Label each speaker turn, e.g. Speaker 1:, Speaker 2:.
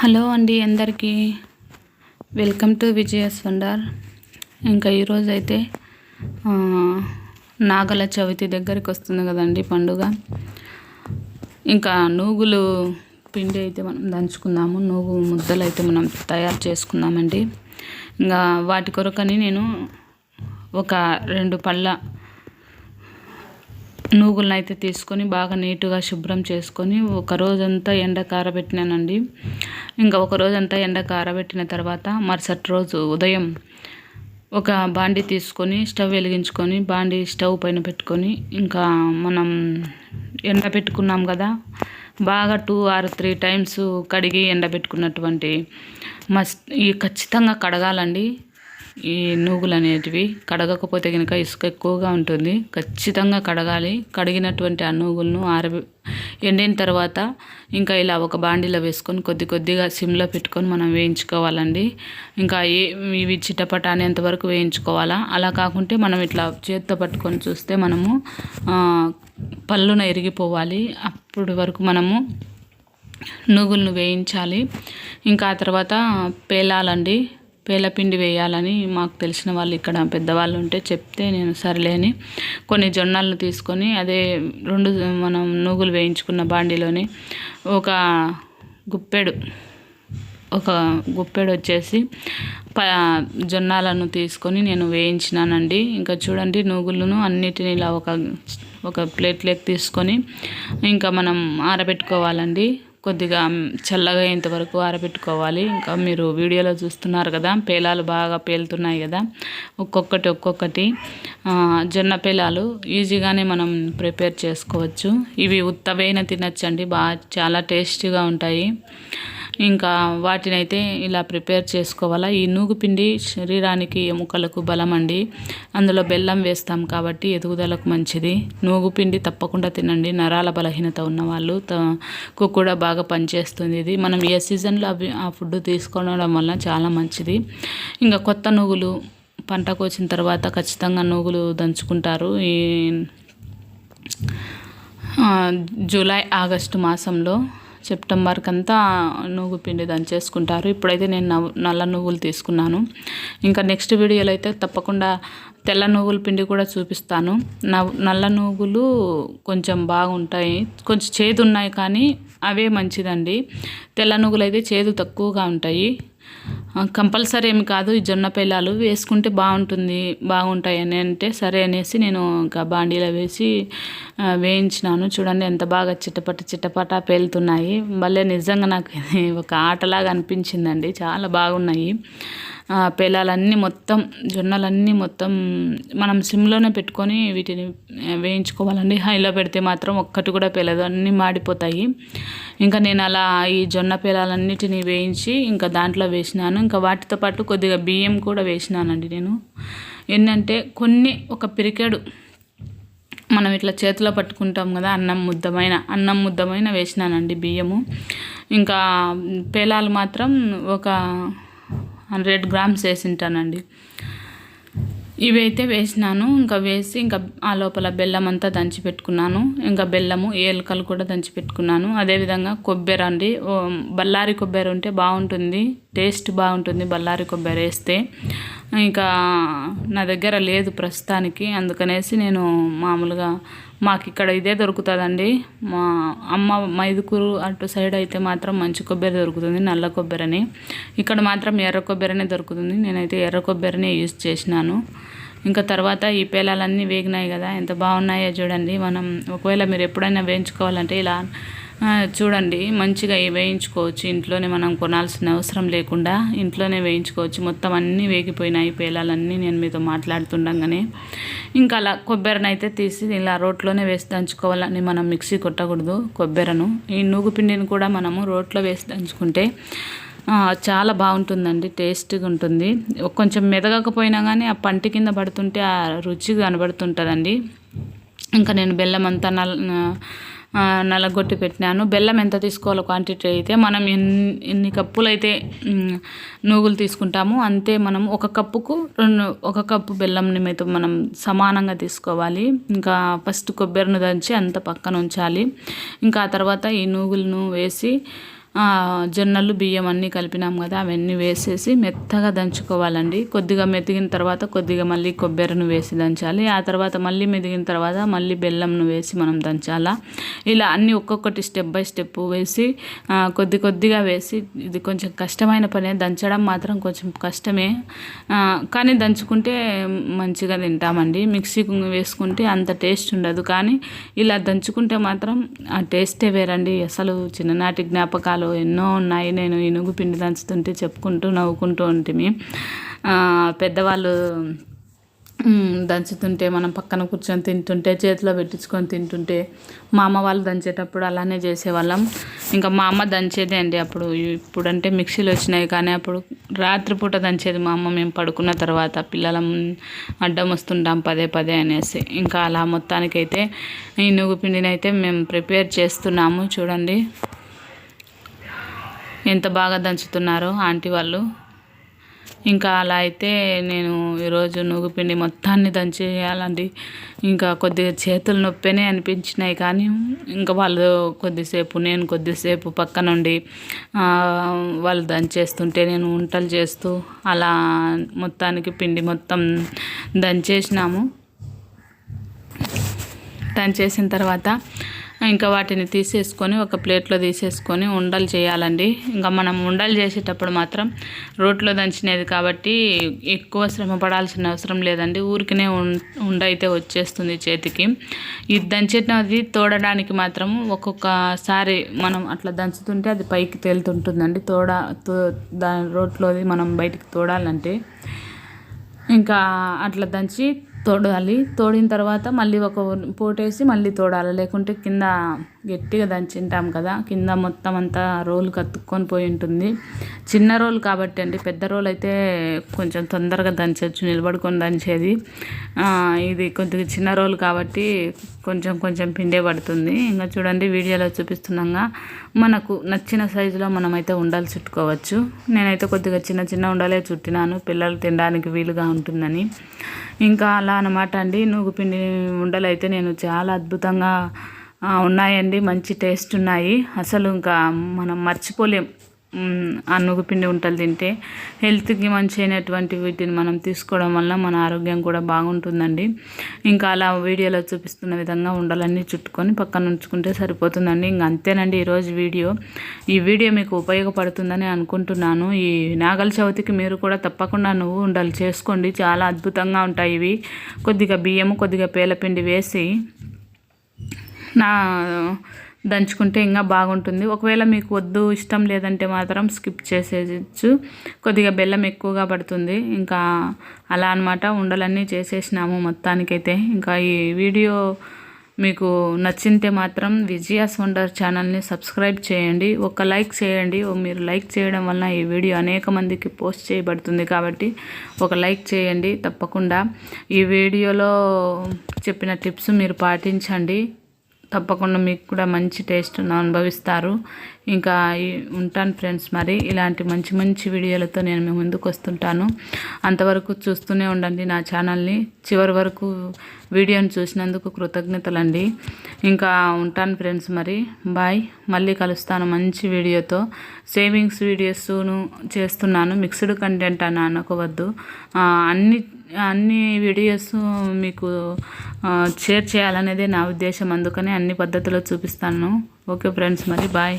Speaker 1: Hello అండి అందరికీ. Welcome to Vijayan wonder ఇంకా ఈరోజు అయితే నాగల చవితి దగ్గరికి వస్తుంది కదండి పండుగ. ఇంకా నూగులు పిండి అయితే మనం దంచుకుందాము. నూగు ముద్దలు అయితే మనం తయారు చేసుకుందామండి. ఇంకా వాటి కొరకని నేను ఒక రెండు పళ్ళ నూగులను అయితే తీసుకొని బాగా నీట్గా శుభ్రం చేసుకొని ఒక రోజంతా ఎండ కారబెట్టినానండి. ఇంకా ఒక రోజంతా ఎండ కారబెట్టిన తర్వాత మరుసటి రోజు ఉదయం ఒక బాండి తీసుకొని స్టవ్ వెలిగించుకొని బాండి స్టవ్ పైన పెట్టుకొని ఇంకా మనం ఎండ పెట్టుకున్నాం కదా బాగా టూ ఆర్ త్రీ టైమ్స్ కడిగి ఎండబెట్టుకున్నటువంటి మస్ ఈ ఖచ్చితంగా కడగాలండి. ఈ నూగులు అనేటివి కడగకపోతే కనుక ఇసుక ఎక్కువగా ఉంటుంది. ఖచ్చితంగా కడగాలి. కడిగినటువంటి ఆ నూగులను ఆరబి ఎండిన తర్వాత ఇంకా ఇలా ఒక బాండీలో వేసుకొని కొద్ది కొద్దిగా సిమ్లో పెట్టుకొని మనం వేయించుకోవాలండి. ఇంకా ఏ ఇవి చిటపట అనేంత వరకు వేయించుకోవాలా? అలా కాకుంటే మనం ఇట్లా చేత్తో పట్టుకొని చూస్తే మనము పళ్ళున ఎరిగిపోవాలి అప్పటి వరకు మనము నువ్వులను వేయించాలి. ఇంకా ఆ తర్వాత పేలాలండి. పేలపిండి వేయాలని మాకు తెలిసిన వాళ్ళు ఇక్కడ పెద్దవాళ్ళు ఉంటే చెప్తే నేను సర్లేని. కొన్ని జొన్నలను తీసుకొని అదే రెండు మనం నూగులు వేయించుకున్న బాండీలోని ఒక గుప్పెడు ఒక గుప్పెడు వచ్చేసి ప జొన్నాలను తీసుకొని నేను వేయించినానండి. ఇంకా చూడండి నూగులను అన్నిటిని ఇలా ఒక ఒక ప్లేట్లోకి తీసుకొని ఇంకా మనం ఆరబెట్టుకోవాలండి. కొద్దిగా చల్లగా అయ్యేంత వరకు ఆరబెట్టుకోవాలి. ఇంకా మీరు వీడియోలో చూస్తున్నారు కదా పేలాలు బాగా పేలుతున్నాయి కదా ఒక్కొక్కటి ఒక్కొక్కటి. జొన్న పేలాలు ఈజీగానే మనం ప్రిపేర్ చేసుకోవచ్చు. ఇవి ఉత్తవైన తినచ్చండి బాగా చాలా టేస్టీగా ఉంటాయి. ఇంకా వాటినైతే ఇలా ప్రిపేర్ చేసుకోవాలా. ఈ నూగుపిండి శరీరానికి ఎముకలకు బలం అండి. అందులో బెల్లం వేస్తాం కాబట్టి ఎదుగుదలకు మంచిది. నూగు పిండి తప్పకుండా తినండి. నరాల బలహీనత ఉన్నవాళ్ళు కు కూడా బాగా పనిచేస్తుంది ఇది. మనం ఏ సీజన్లో అవి ఆ ఫుడ్ తీసుకోవడం వల్ల చాలా మంచిది. ఇంకా కొత్త నువ్వులు పంట కోసిన తర్వాత ఖచ్చితంగా నువ్వులు దంచుకుంటారు. ఈ జూలై ఆగస్టు మాసంలో సెప్టెంబర్కి అంతా నువ్వు పిండి దంచేసుకుంటారు ఇప్పుడైతే నేను నల్ల నువ్వులు తీసుకున్నాను. ఇంకా నెక్స్ట్ వీడియోలో అయితే తప్పకుండా తెల్ల నువ్వుల పిండి కూడా చూపిస్తాను. నల్ల నువ్వులు కొంచెం బాగుంటాయి. కొంచెం చేదు ఉన్నాయి కానీ అవే మంచిదండి. తెల్ల నువ్వులు అయితే చేదు తక్కువగా ఉంటాయి. కంపల్సరీ ఏమి కాదు ఈ జొన్న పిల్లలు వేసుకుంటే బాగుంటుంది బాగుంటాయి అని అంటే సరే అనేసి నేను ఇంకా బాండీలో వేసి వేయించినాను. చూడండి ఎంత బాగా చిట్టపట చిట్టపట పేలుతున్నాయి. భలే నిజంగా నాకు ఒక ఆటలాగా అనిపించిందండి. చాలా బాగున్నాయి. ఆ, పేలాలన్నీ మొత్తం జొన్నలన్నీ మొత్తం మనం సిమ్లోనే పెట్టుకొని వీటిని వేయించుకోవాలండి. హైలో పెడితే మాత్రం ఒక్కటి కూడా పేలదు. అన్నీ మాడిపోతాయి. ఇంకా నేను అలా ఈ జొన్న పేలాలన్నిటిని వేయించి ఇంకా దాంట్లో వేసినాను. ఇంకా వాటితో పాటు కొద్దిగా బియ్యం కూడా వేసినానండి నేను. ఏంటంటే కొన్ని ఒక పిరికెడు మనం ఇట్లా చేతిలో పట్టుకుంటాం కదా అన్నం ముద్దమైన అన్నం ముద్దమైన వేసినానండి బియ్యము. ఇంకా పేలాలు మాత్రం ఒక హండ్రెడ్ గ్రామ్స్ వేసింటానండి. ఇవైతే వేసినాను. ఇంకా వేసి ఇంకా ఆ లోపల బెల్లం అంతా దంచి పెట్టుకున్నాను. ఇంకా బెల్లము ఏలకలు కూడా దంచి పెట్టుకున్నాను. అదేవిధంగా కొబ్బరి అండి. బల్లారి కొబ్బరి ఉంటే బాగుంటుంది. టేస్ట్ బాగుంటుంది బల్లారి కొబ్బరి వేస్తే. ఇంకా నా దగ్గర లేదు ప్రస్తుతానికి. అందుకనేసి నేను మామూలుగా మాకు ఇక్కడ ఇదే దొరుకుతుందండి. మా అమ్మ మైదుకూరు అటు సైడ్ అయితే మాత్రం మంచి కొబ్బరి దొరుకుతుంది నల్ల కొబ్బరిని. ఇక్కడ మాత్రం ఎర్ర కొబ్బరినే దొరుకుతుంది. నేనైతే ఎర్ర కొబ్బరినే యూజ్ చేసినాను. ఇంకా తర్వాత ఈ పేలాలన్నీ వేగినాయి కదా ఎంత బాగున్నాయో చూడండి. మనం ఒకవేళ మీరు ఎప్పుడైనా వేయించుకోవాలంటే ఇలా చూడండి మంచిగా వేయించుకోవచ్చు ఇంట్లోనే మనం కొనాల్సిన అవసరం లేకుండా ఇంట్లోనే వేయించుకోవచ్చు. మొత్తం అన్నీ వేగిపోయినాయి పేలాలన్నీ నేను మీతో మాట్లాడుతుండగానే. ఇంకా అలా కొబ్బరిని అయితే తీసి ఇలా రోట్లోనే వేసి దంచుకోవాలని మనం మిక్సీ కొట్టకూడదు కొబ్బెరను. ఈ నూగు పిండిని కూడా మనము రోట్లో వేసి దంచుకుంటే చాలా బాగుంటుందండి టేస్ట్గా ఉంటుంది. కొంచెం మెదగకపోయినా కానీ ఆ పంటి కింద పడుతుంటే ఆ రుచి కనబడుతుంటుందండి. ఇంకా నేను బెల్లం అంతా నల్ నలగొట్టి పెట్టినాను. బెల్లం ఎంత తీసుకోవాలో క్వాంటిటీ అయితే మనం ఎన్ని ఎన్ని కప్పులు అయితే నూగులు తీసుకుంటామో అంతే మనం ఒక కప్పుకు రెండు ఒక కప్పు బెల్లంని మీద మనం సమానంగా తీసుకోవాలి. ఇంకా ఫస్ట్ కొబ్బరిని దంచి అంత పక్కన ఉంచాలి. ఇంకా ఆ తర్వాత ఈ నూగులను వేసి జొన్నలు బియ్యం అన్నీ కలిపినాం కదా అవన్నీ వేసేసి మెత్తగా దంచుకోవాలండి. కొద్దిగా మెతిగిన తర్వాత కొద్దిగా మళ్ళీ కొబ్బరిని వేసి దంచాలి. ఆ తర్వాత మళ్ళీ మెదిగిన తర్వాత మళ్ళీ బెల్లంను వేసి మనం దంచాలా. ఇలా అన్నీ ఒక్కొక్కటి స్టెప్ బై స్టెప్ వేసి కొద్ది కొద్దిగా వేసి ఇది కొంచెం కష్టమైన పనే దంచడం మాత్రం కొంచెం కష్టమే. కానీ దంచుకుంటే మంచిగా తింటామండి. మిక్సీ వేసుకుంటే అంత టేస్ట్ ఉండదు. కానీ ఇలా దంచుకుంటే మాత్రం ఆ టేస్టే వేరండి. అసలు చిన్ననాటి జ్ఞాపకాలు ఎన్నో ఉన్నాయి. నేను ఇనుగు పిండి దంచుతుంటే చెప్పుకుంటూ నవ్వుకుంటూ ఉంటిమి. పెద్దవాళ్ళు దంచుతుంటే మనం పక్కన కూర్చొని తింటుంటే చేతిలో పెట్టించుకొని తింటుంటే మా అమ్మ వాళ్ళు దంచేటప్పుడు అలానే చేసేవాళ్ళం. ఇంకా మా అమ్మ దంచేది అండి అప్పుడు. ఇప్పుడంటే మిక్సీలు వచ్చినాయి కానీ అప్పుడు రాత్రిపూట దంచేది మా అమ్మ. మేము పడుకున్న తర్వాత పిల్లలం అడ్డం వస్తుంటాం పదే పదే అనేసి. ఇంకా అలా మొత్తానికైతే ఈ నువ్వు పిండిని అయితే మేము ప్రిపేర్ చేస్తున్నాము. చూడండి. ఎంత బాగా దంచుతున్నారో ఆంటీ వాళ్ళు. ఇంకా అలా అయితే నేను ఈరోజు నువ్వుపిండి మొత్తాన్ని దంచేయాలండి. ఇంకా కొద్దిగా చేతులు నొప్పినే అనిపించినాయి కానీ ఇంకా వాళ్ళు కొద్దిసేపు నేను కొద్దిసేపు పక్కనుండి వాళ్ళు దంచేస్తుంటే నేను వంటలు చేస్తూ అలా మొత్తానికి పిండి మొత్తం దంచేసినాము. దంచేసిన తర్వాత ఇంకా వాటిని తీసేసుకొని ఒక ప్లేట్లో తీసేసుకొని ఉండలు చేయాలండి. ఇంకా మనం ఉండలు చేసేటప్పుడు మాత్రం రోట్లో దంచినది కాబట్టి ఎక్కువ శ్రమ పడాల్సిన అవసరం లేదండి. ఊరికనే ఉం- ఉండ అయితే వచ్చేస్తుంది చేతికి. ఇది దంచేటది తోడడానికి మాత్రం ఒక్కొక్కసారి మనం అట్లా దంచుతుంటే అది పైకి తేలుతుంటుందండి. తోడ తో దాని రోట్లోది మనం బయటికి తోడాలంటే. ఇంకా అట్లా దంచి తోడాలి. తోడిన తర్వాత మళ్ళీ ఒక పోటేసి మళ్ళీ తోడాలి. లేకుంటే కింద గట్టిగా దంచింటాం కదా. కింద మొత్తం అంతా రోలు కత్తుక్కొని పోయి ఉంటుంది. చిన్న రోలు కాబట్టి అండి. పెద్ద రోలు అయితే కొంచెం తొందరగా దంచవచ్చు నిలబడుకొని దంచేది. ఇది కొద్దిగా చిన్న రోలు కాబట్టి కొంచెం కొంచెం పిండే పడుతుంది. ఇంకా చూడండి వీడియోలో చూపిస్తున్నాగా మనకు నచ్చిన సైజులో మనమైతే ఉండాలి చుట్టుకోవచ్చు. నేనైతే కొద్దిగా చిన్న చిన్న ఉండలే చుట్టినాను. పిల్లలు తినడానికి వీలుగా ఉంటుందని. ఇంకా అలా అనమాట అండి. నువ్వు పిండి ఉండలు అయితే నేను చాలా అద్భుతంగా ఉన్నాయండి. మంచి టేస్ట్ ఉన్నాయి. అసలు ఇంకా మనం మర్చిపోలేం. అనుగుపిండి ఆ నువ్వు పిండి తింటే హెల్త్కి మంచి అయినటువంటి వీటిని మనం తీసుకోవడం వల్ల మన ఆరోగ్యం కూడా బాగుంటుందండి. ఇంకా అలా వీడియోలో చూపిస్తున్న విధంగా ఉండలన్నీ చుట్టుకొని పక్కన ఉంచుకుంటే సరిపోతుందండి. ఇంక అంతేనండి ఈరోజు వీడియో. ఈ వీడియో మీకు ఉపయోగపడుతుందని అనుకుంటున్నాను. ఈ నాగల చవితికి మీరు కూడా తప్పకుండా నువ్వు ఉండలు చేసుకోండి. చాలా అద్భుతంగా ఉంటాయి ఇవి. కొద్దిగా బియ్యము కొద్దిగా పేలపిండి వేసి నా దంచుకుంటే ఇంకా బాగుంటుంది. ఒకవేళ మీకు వద్దు ఇష్టం లేదంటే మాత్రం స్కిప్ చేసేయచ్చు. కొద్దిగా బెల్లం ఎక్కువగా పడుతుంది. ఇంకా అలా అన్నమాట ఉండలన్నీ చేసేసినాము మొత్తానికైతే. ఇంకా ఈ వీడియో మీకు నచ్చింటే మాత్రం విజయాస్ వండర్ ఛానల్ని సబ్స్క్రైబ్ చేయండి. ఒక లైక్ చేయండి. మీరు లైక్ చేయడం వలన ఈ వీడియో అనేక మందికి పోస్ట్ చేయబడుతుంది కాబట్టి ఒక లైక్ చేయండి తప్పకుండా. ఈ వీడియోలో చెప్పిన టిప్స్ మీరు పాటించండి. తప్పకుండా మీకు కూడా మంచి టేస్ట్ అనుభవిస్తారు. ఇంకా ఉంటాను ఫ్రెండ్స్ మరి ఇలాంటి మంచి మంచి వీడియోలతో నేను మీ ముందుకు వస్తుంటాను. అంతవరకు చూస్తూనే ఉండండి నా ఛానల్ని. చివరి వరకు వీడియోని చూసినందుకు కృతజ్ఞతలండి. ఇంకా ఉంటాను ఫ్రెండ్స్ మరి. బాయ్. మళ్ళీ కలుస్తాను మంచి వీడియోతో. సేవింగ్స్ వీడియోస్ను చేస్తున్నాను. మిక్స్డ్ కంటెంట్ అని అనుకోవద్దు. అన్ని అన్ని వీడియోస్ మీకు షేర్ చేయాలనేదే నా ఉద్దేశం. అందుకని అన్ని పద్ధతిలో చూపిస్తాను. ఓకే ఫ్రెండ్స్ మరి. బాయ్.